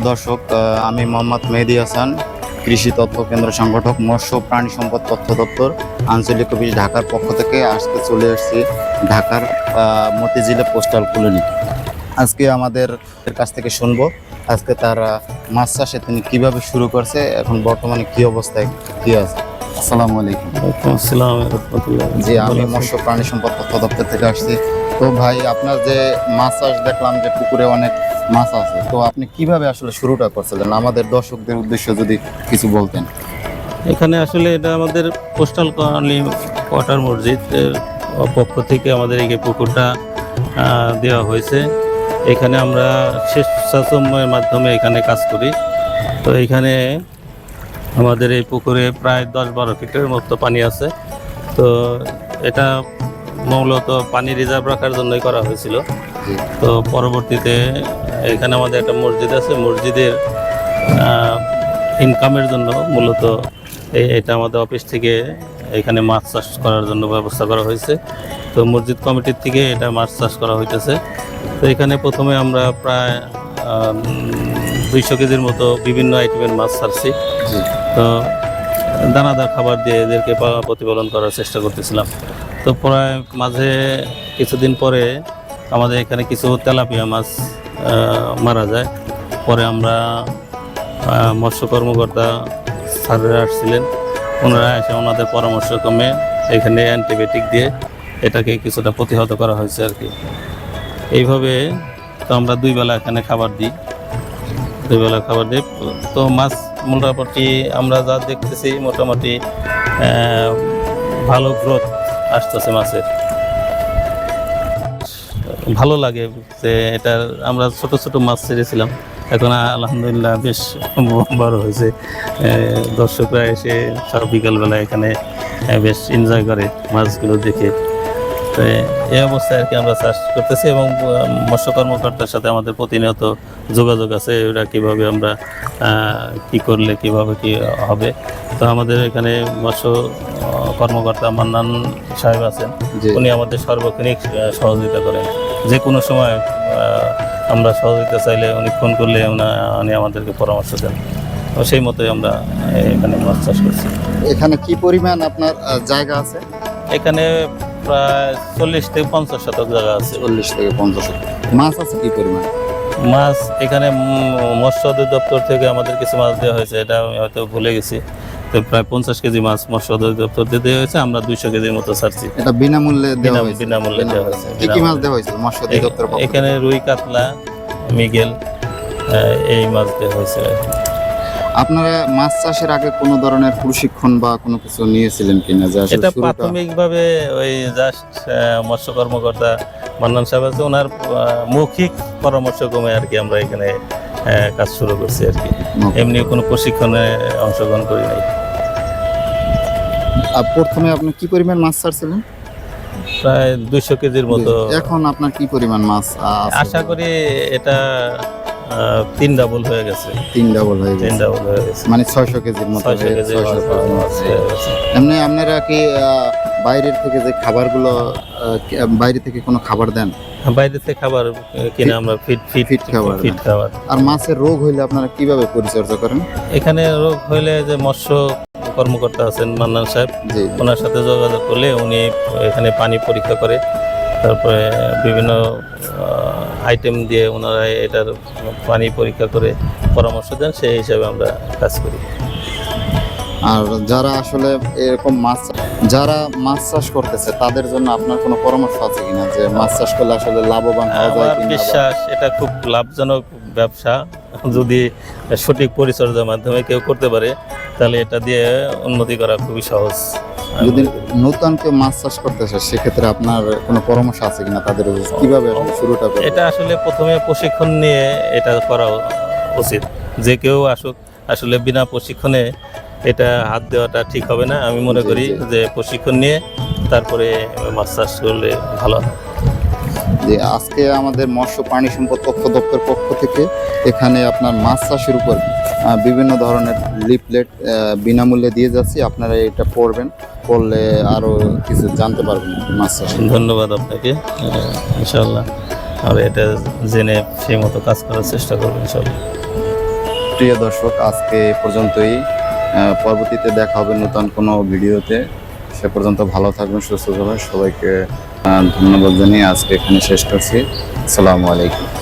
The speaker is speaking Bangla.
দর্শক আহ, আমি মোহাম্মদ মেহেদি হাসান কৃষি তথ্য কেন্দ্র সংগঠক মৎস্য প্রাণী সম্পদ তথ্য দপ্তর আঞ্চলিক অফিস ঢাকার পক্ষ থেকে আজকে চলে এসেছি ঢাকার মতিঝিলে পোস্টাল কলোনি আজকে আমাদের কাছ থেকে শুনব আজকে তার মাছ চাষে তিনি কীভাবে শুরু করছে এখন বর্তমানে কি অবস্থায় কি আছে? আসসালামু আলাইকুম। আসসালাম জি আমি মৎস্য প্রাণী সম্পদ তথ্য দপ্তর থেকে আসছি। তো ভাই আপনার যে মাছ চাষ দেখলাম যে পুকুরে অনেক মাছ আছে। তো আপনি কীভাবে আসলে শুরুটা করছিলেন? আমাদের দর্শকদের উদ্দেশ্য যদি কিছু বলতেন। এখানে আসলে এটা আমাদের পোস্টাল কলোনি কোয়ার্টার মসজিদের পক্ষ থেকে আমাদের এই পুকুরটা দেওয়া হয়েছে। এখানে আমরা স্বেচ্ছাশ্রমের মাধ্যমে এখানে কাজ করি। তো এখানে আমাদের এই পুকুরে প্রায় দশ বারো ফিটের মতো পানি আছে। তো এটা মূলত পানি রিজার্ভ রাখার জন্যই করা হয়েছিল। তো পরবর্তীতে এখানে আমাদের একটা মসজিদ আছে। মসজিদের ইনকামের জন্য মূলত এই এটা আমাদের অফিস থেকে এখানে মাছ চাষ করার জন্য ব্যবস্থা করা হয়েছে। তো মসজিদ কমিটির থেকে এটা মাছ চাষ করা হইতেছে। তো এখানে প্রথমে আমরা প্রায় দুইশো কেজির মতো বিভিন্ন আইটেমের মাছ ছাড়ছি। তো দানাদার খাবার দিয়ে এদেরকে প্রতিপালন করার চেষ্টা করতেছিলাম। তো প্রায় মাঝে কিছুদিন পরে আমাদের এখানে কিছু তেলাপিয়া মাছ মারা যায়। পরে আমরা মৎস্য কর্মকর্তা স্যারেরা আসছিলেন। ওনারা এসে ওনাদের পরামর্শ ক্রমে এখানে অ্যান্টিবায়োটিক দিয়ে এটাকে কিছুটা প্রতিহত করা হয়েছে আর কি। এইভাবে তো আমরা দুই বেলা এখানে খাবার দিই। দুই বেলা খাবার দিই। তো মাছ মোটামুটি আমরা যা দেখতেছি, মোটামুটি ভালো গ্রোথ আসতেছে মাছের। ভালো লাগে যে এটা আমরা ছোট ছোট মাছ ছেড়েছিলাম। এখন আলহামদুলিল্লাহ বেশ বড় হয়েছে। দর্শকরা এসে সব বিকালবেলা এখানে বেশ এনজয় করে মাছগুলো দেখে। তো এই অবস্থায় আর কি আমরা চাষ করতেছি এবং মৎস্য কর্মকর্তার সাথে আমাদের প্রতিনিয়ত যোগাযোগ আছে ওরা কীভাবে আমরা কি করলে কীভাবে কি হবে। তো আমাদের এখানে মৎস্য কর্মকর্তা মান্নান সাহেব আছেন উনি আমাদের সার্বক্ষণিক সহযোগিতা করেন। যে কোনো সময় আমরা সহযোগিতা চাইলে উনি ফোন করলে উনা- আমাদেরকে পরামর্শ দেন। সেই মতোই আমরা এখানে মাছ চাষ করছি। এখানে কি পরিমাণ আপনার জায়গা আছে? এখানে প্রায় চল্লিশ থেকে পঞ্চাশ শতক জায়গা আছে। চল্লিশ থেকে পঞ্চাশ শতক। মাছ আছে কি পরিমাণ? মাছ এখানে মৎস্য অধিদপ্তর থেকে আমাদের কিছু মাছ দেওয়া হয়েছে এটা আমি হয়তো ভুলে গেছি। প্রায় পঞ্চাশ কেজি মাছ মৎস্য অধিদপ্তর দেওয়া হয়েছে আমরা দুইশো কেজির মতো ছাড়ছি। এটা বিনামূল্যে বিনামূল্যে দেওয়া হয়েছে, কি কি মাছ দেওয়া হয়েছিল মৎস্য অধিদপ্তর এখানে রুই কাতলা মিগেল এই মাছ দেওয়া হয়েছে আপনারা মাছ চাষের আগে কোনো ধরনের প্রশিক্ষণ বা কোনো কিছু নিয়েছিলেন কিনা? যে এটা প্রাথমিকভাবে ওই জাস্ট মৎস্য কর্মকর্তা মান্নান সাহেব আছে ওনার মৌখিক পরামর্শ ক্রমে আর কি আমরা এখানে কাজ শুরু করছি আর কি। এমনি কোনো প্রশিক্ষণে অংশগ্রহণ করি নাই। প্রথমে আপনি কি পরিমাণ মাছ ছাড়ছিলেন? প্রায় দুইশো কেজির মতো। এখন আপনার কি পরিমাণ মাছ আশা করি এটা তিন ডাবল হয়ে গেছে। তিন ডাবল হয়ে তিন ডাবল হয়ে গেছে। মানে ছয়শো কেজির মতো ছয়শো কেজি 600 কেজির মতো গেছে। গেছে। এমনি আপনারা কি বাইরের থেকে যে খাবারগুলো বাইরে থেকে কোনো খাবার দেন? বাইরে থেকে খাবার কিনে আমরা ফিট ফিট ফিট খাবার ফিট খাবার। আর মাছের রোগ হইলে আপনারা কীভাবে পরিচর্যা করেন? এখানে রোগ হইলে যে মৎস্য কর্মকর্তা আছেন মান্নান সাহেব ওনার সাথে যোগাযোগ করলে উনি এখানে পানি পরীক্ষা করে তারপরে বিভিন্ন আইটেম দিয়ে ওনারা এটার পানি পরীক্ষা করে পরামর্শ দেন সেই হিসাবে আমরা কাজ করি। আর যারা আসলে এরকম মাছ যারা মাছ চাষ করতেছে তাদের জন্য আপনার কোনো পরামর্শ আছে কিনা যে মাছ চাষ করলে আসলে লাভবান হওয়া যায় কিনা বিশ্বাস এটা খুব লাভজনক ব্যবসা। যদি সঠিক পরিচর্যার মাধ্যমে কেউ করতে পারে তাহলে এটা দিয়ে উন্নতি করা খুবই সহজ। যদি নতুন কেউ মাছ চাষ করতেছে সেক্ষেত্রে আপনার কোনো পরামর্শ আছে কিনা তাদের কীভাবে শুরুটা এটা আসলে প্রথমে প্রশিক্ষণ নিয়ে এটা করা উচিত। যে কেউ আসুক আসলে বিনা প্রশিক্ষণে এটা হাত দেওয়াটা ঠিক হবে না। আমি মনে করি যে প্রশিক্ষণ নিয়ে তারপরে মাছ চাষ করলে ভালো হয় যে আজকে আমাদের মৎস্য প্রাণী সম্পদ তথ্য দপ্তর পক্ষ থেকে এখানে আপনার মাছ চাষের উপর বিভিন্ন ধরনের লিফলেট বিনামূল্যে দিয়ে যাচ্ছি। আপনারা এটা পড়বেন পড়লে আরও কিছু জানতে পারবেন মাছ চাষ ধন্যবাদ আপনাকে। ইনশাল্লাহ আর এটা জেনে সেই মতো কাজ করার চেষ্টা করবেন ইনশাল্লাহ প্রিয় দর্শক, আজকে পর্যন্তই। পরবর্তীতে দেখা হবে নতুন কোনো ভিডিওতে। সে পর্যন্ত ভালো থাকবেন, সুস্থ থাকবেন। সবাইকে ধন্যবাদ জানিয়ে আজকে এখানে শেষ করছি। আসসালামু আলাইকুম।